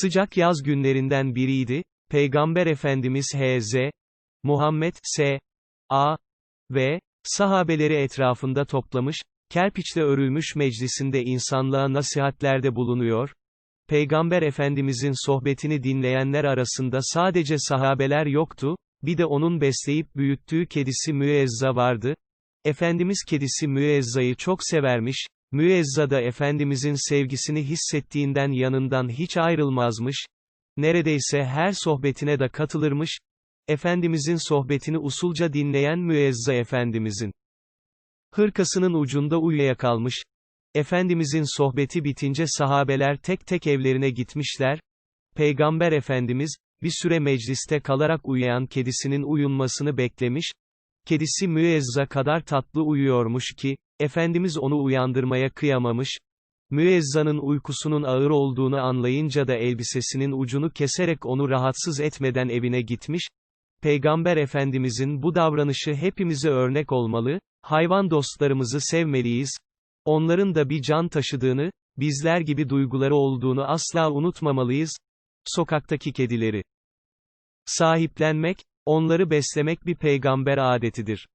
Sıcak yaz günlerinden biriydi, Peygamber Efendimiz H.Z. Muhammed S. Ve sahabeleri etrafında toplamış, kerpiçle örülmüş meclisinde insanlığa nasihatlerde bulunuyor, Peygamber Efendimizin sohbetini dinleyenler arasında sadece sahabeler yoktu, bir de onun besleyip büyüttüğü kedisi Müezzza vardı. Efendimiz kedisi Müezza'yı çok severmiş, Müezza da Efendimizin sevgisini hissettiğinden yanından hiç ayrılmazmış, neredeyse her sohbetine de katılırmış, Efendimizin sohbetini usulca dinleyen Müezza Efendimizin hırkasının ucunda uyuyakalmış, Efendimizin sohbeti bitince sahabeler tek tek evlerine gitmişler, Peygamber Efendimiz, bir süre mecliste kalarak uyuyan kedisinin uyunmasını beklemiş, kedisi müezza kadar tatlı uyuyormuş ki, Efendimiz onu uyandırmaya kıyamamış, müezzanın uykusunun ağır olduğunu anlayınca da elbisesinin ucunu keserek onu rahatsız etmeden evine gitmiş, Peygamber Efendimizin bu davranışı hepimize örnek olmalı, hayvan dostlarımızı sevmeliyiz, onların da bir can taşıdığını, bizler gibi duyguları olduğunu asla unutmamalıyız, sokaktaki kedileri. Sahiplenmek, onları beslemek bir peygamber adetidir.